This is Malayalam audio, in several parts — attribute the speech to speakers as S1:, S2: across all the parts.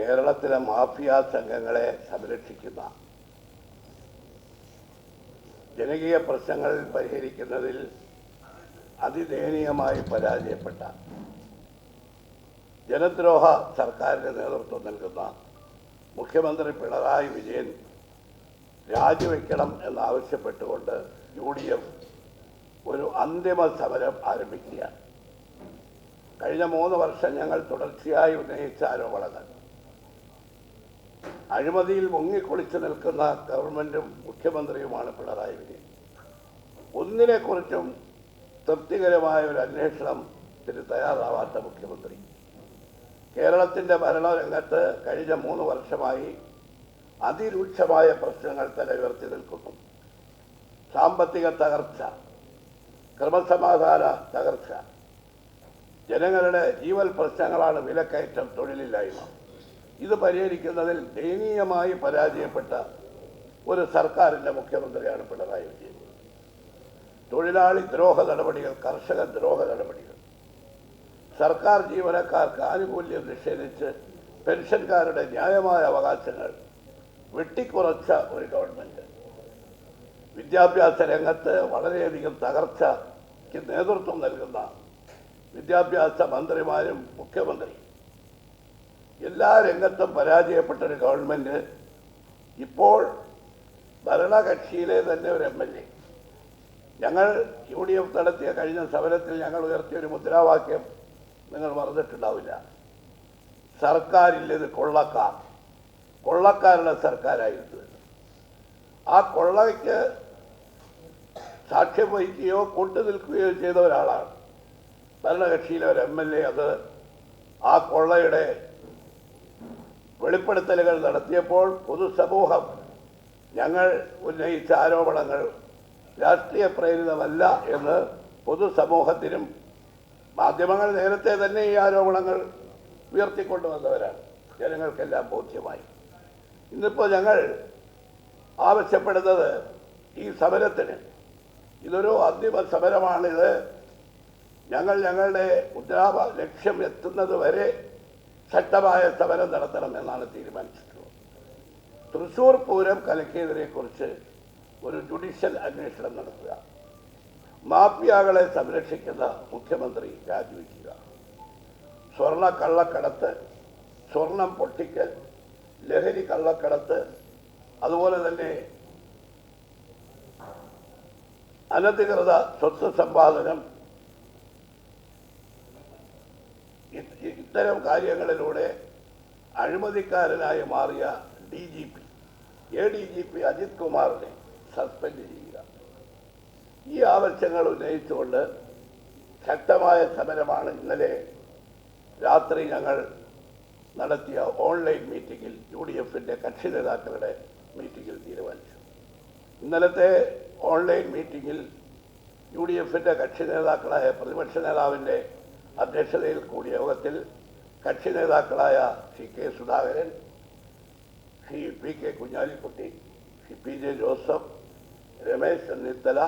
S1: കേരളത്തിലെ മാഫിയ സംഘങ്ങളെ സംരക്ഷിക്കുന്ന ജനകീയ പ്രശ്നങ്ങൾ പരിഹരിക്കുന്നതിൽ അതിദയനീയമായി പരാജയപ്പെട്ട ജനദ്രോഹ സർക്കാരിന് നേതൃത്വം നൽകുന്ന മുഖ്യമന്ത്രി പിണറായി വിജയൻ രാജിവെക്കണം എന്നാവശ്യപ്പെട്ടുകൊണ്ട് യു ഡി എഫ് ഒരു അന്തിമ സമരം ആരംഭിക്കുകയാണ്. കഴിഞ്ഞ മൂന്ന് വർഷം ഞങ്ങൾ തുടർച്ചയായി ഉന്നയിച്ച ആരോപണങ്ങൾ അഴിമതിയിൽ മുങ്ങിക്കൊളിച്ചു നിൽക്കുന്ന ഗവൺമെന്റും മുഖ്യമന്ത്രിയുമാണ് പിണറായി വിജയൻ. ഒന്നിനെക്കുറിച്ചും തൃപ്തികരമായ ഒരു അന്വേഷണം ഇതിന് തയ്യാറാവാത്ത മുഖ്യമന്ത്രി. കേരളത്തിന്റെ ഭരണരംഗത്ത് കഴിഞ്ഞ മൂന്ന് വർഷമായി അതിരൂക്ഷമായ പ്രശ്നങ്ങൾ തലയുയർത്തി നിൽക്കുന്നു. സാമ്പത്തിക തകർച്ച ക്രമസമാധാന തകർച്ച ജനങ്ങളുടെ ജീവൽ പ്രശ്നങ്ങളാണ് വിലക്കയറ്റം തൊഴിലില്ലായ്മ. ഇത് പരിഹരിക്കുന്നതിൽ ദയനീയമായി പരാജയപ്പെട്ട ഒരു സർക്കാരിന്റെ മുഖ്യമന്ത്രിയാണ് പിണറായി വിജയൻ. തൊഴിലാളി ദ്രോഹ നടപടികൾ കർഷക ദ്രോഹ നടപടികൾ. സർക്കാർ ജീവനക്കാർക്ക് ആനുകൂല്യം നിഷേധിച്ച് പെൻഷൻകാരുടെ ന്യായമായ അവകാശങ്ങൾ വെട്ടിക്കുറച്ച ഒരു ഗവൺമെന്റ് വിദ്യാഭ്യാസ രംഗത്ത് വളരെയധികം തകർച്ചയ്ക്ക് നേതൃത്വം നൽകുന്ന വിദ്യാഭ്യാസ മന്ത്രിമാരും മുഖ്യമന്ത്രി എല്ലാ രംഗത്തും പരാജയപ്പെട്ട ഗവൺമെന്റ് ഇപ്പോൾ ഭരണകക്ഷിയിലെ തന്നെ ഒരു എം എൽ എ. ഞങ്ങൾ യു ഡി എഫ് നടത്തിയ കഴിഞ്ഞ സമരത്തിൽ ഞങ്ങൾ ഉയർത്തിയ ഒരു മുദ്രാവാക്യം നിങ്ങൾ മറന്നിട്ടുണ്ടാവില്ല. സർക്കാരില്ലത് കൊള്ളക്കാർ. കൊള്ളക്കാരുടെ സർക്കാരായിരുന്നു. ആ കൊള്ളയ്ക്ക് സാക്ഷ്യം വഹിക്കുകയോ കൊണ്ടു നിൽക്കുകയോ ചെയ്ത ഒരാളാണ്. ഭരണകക്ഷിയിലെ ഒരു എം എൽ എ അത് ആ കൊള്ളയുടെ വെളിപ്പെടുത്തലുകൾ നടത്തിയപ്പോൾ പൊതുസമൂഹം ഞങ്ങൾ ഉന്നയിച്ച ആരോപണങ്ങൾ രാഷ്ട്രീയ പ്രേരിതമല്ല എന്ന് പൊതുസമൂഹത്തിനും മാധ്യമങ്ങൾ നേരത്തെ തന്നെ ഈ ആരോപണങ്ങൾ ഉയർത്തിക്കൊണ്ടുവന്നവരാണ്. ജനങ്ങൾക്കെല്ലാം ബോധ്യമായി. ഇന്നിപ്പോൾ ഞങ്ങൾ ആവശ്യപ്പെടുന്നത് ഈ സമരത്തിന്. ഇതൊരു അന്തിമ സമരമാണിത്. ഞങ്ങൾ ഞങ്ങളുടെ മുദ്രാവ ലക്ഷ്യം എത്തുന്നത് വരെ ശക്തമായ സമരം നടത്തണം എന്നാണ് തീരുമാനിച്ചിട്ടുള്ളത്. തൃശൂർ പൂരം കലക്കിയതിനെ കുറിച്ച് ഒരു ജുഡീഷ്യൽ അന്വേഷണം നടത്തുക. മാഫിയകളെ സംരക്ഷിക്കുന്ന മുഖ്യമന്ത്രി രാജിവെക്കുക. സ്വർണ കള്ളക്കടത്ത് സ്വർണം പൊട്ടിക്കൽ ലഹരി കള്ളക്കടത്ത് അതുപോലെ തന്നെ അനധികൃത സ്വത്ത് സമ്പാദനം ഇത്തരം കാര്യങ്ങളിലൂടെ അഴിമതിക്കാരനായി മാറിയ D G P A D G P Ajith കുമാറിനെ സസ്പെൻഡ് ചെയ്യുക. ഈ ആവശ്യങ്ങൾ ഉന്നയിച്ചുകൊണ്ട് ശക്തമായ സമരമാണ് ഇന്നലെ രാത്രി ഞങ്ങൾ നടത്തിയ ഓൺലൈൻ മീറ്റിംഗിൽ യു ഡി എഫിന്റെ കക്ഷി നേതാക്കളുടെ മീറ്റിംഗിൽ തീരുമാനിച്ചു. ഇന്നലത്തെ ഓൺലൈൻ മീറ്റിംഗിൽ യു ഡി എഫിന്റെ കക്ഷി നേതാക്കളായ പ്രതിപക്ഷ നേതാവിന്റെ അധ്യക്ഷതയിൽ കൂടിയ യോഗത്തിൽ കക്ഷി നേതാക്കളായ C K Sudhakaran C P K Kunhalikutty C P J Joseph Ramesh Chennithala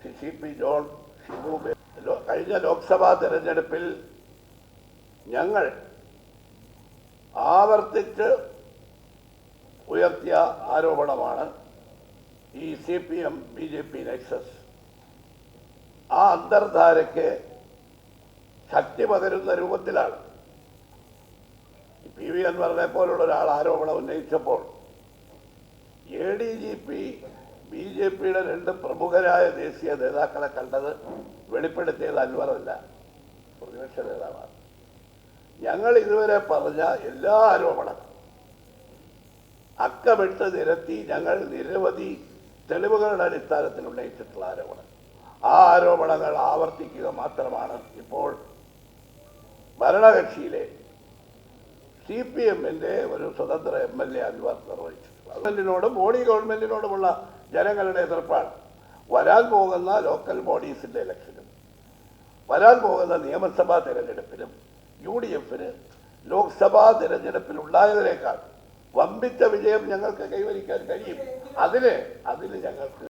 S1: C C P John Shibu കഴിഞ്ഞ ലോക്സഭാ തെരഞ്ഞെടുപ്പിൽ ഞങ്ങൾ ആവർത്തിച്ച് ഉയർത്തിയ ആരോപണമാണ് ഈ C P M B J P nexus. ആ അന്തർധാരയ്ക്ക് ശക്തി പകരുന്ന രൂപത്തിലാണ്. പി വി അൻവറിനെ പോലുള്ള ഒരാൾ ആരോപണം ഉന്നയിച്ചപ്പോൾ A D G P B J പിയുടെ രണ്ട് പ്രമുഖരായ ദേശീയ നേതാക്കളെ കണ്ടത് വെളിപ്പെടുത്തിയത് അൻവറല്ല പ്രതിപക്ഷ നേതാവാണ്. ഞങ്ങൾ ഇതുവരെ പറഞ്ഞ എല്ലാ ആരോപണങ്ങളും അക്കമിട്ട് നിരത്തി ഞങ്ങൾ നിരവധി തെളിവുകളുടെ അടിസ്ഥാനത്തിൽ ഉന്നയിച്ചിട്ടുള്ള ആരോപണം. ആ ആരോപണങ്ങൾ ആവർത്തിക്കുക മാത്രമാണ് ഇപ്പോൾ ഭരണകക്ഷിയിലെ സി പി എമ്മിന്റെ ഒരു സ്വതന്ത്ര എം എൽ എ അൻവർ നിർവഹിച്ചു ഗവൺമെന്റിനോടും മോഡി ഗവൺമെന്റിനോടുമുള്ള ജനങ്ങളുടെ എതിർപ്പാണ്. വരാൻ പോകുന്ന ലോക്കൽ ബോഡീസിന്റെ ഇലക്ഷനും വരാൻ പോകുന്ന നിയമസഭാ തിരഞ്ഞെടുപ്പിലും യു ഡി എഫിന് ലോക്സഭാ തിരഞ്ഞെടുപ്പിൽ ഉണ്ടായതിനേക്കാൾ വമ്പിച്ച വിജയം ഞങ്ങൾക്ക് കൈവരിക്കാൻ കഴിയും. അതിന് അതിന് ഞങ്ങൾക്ക്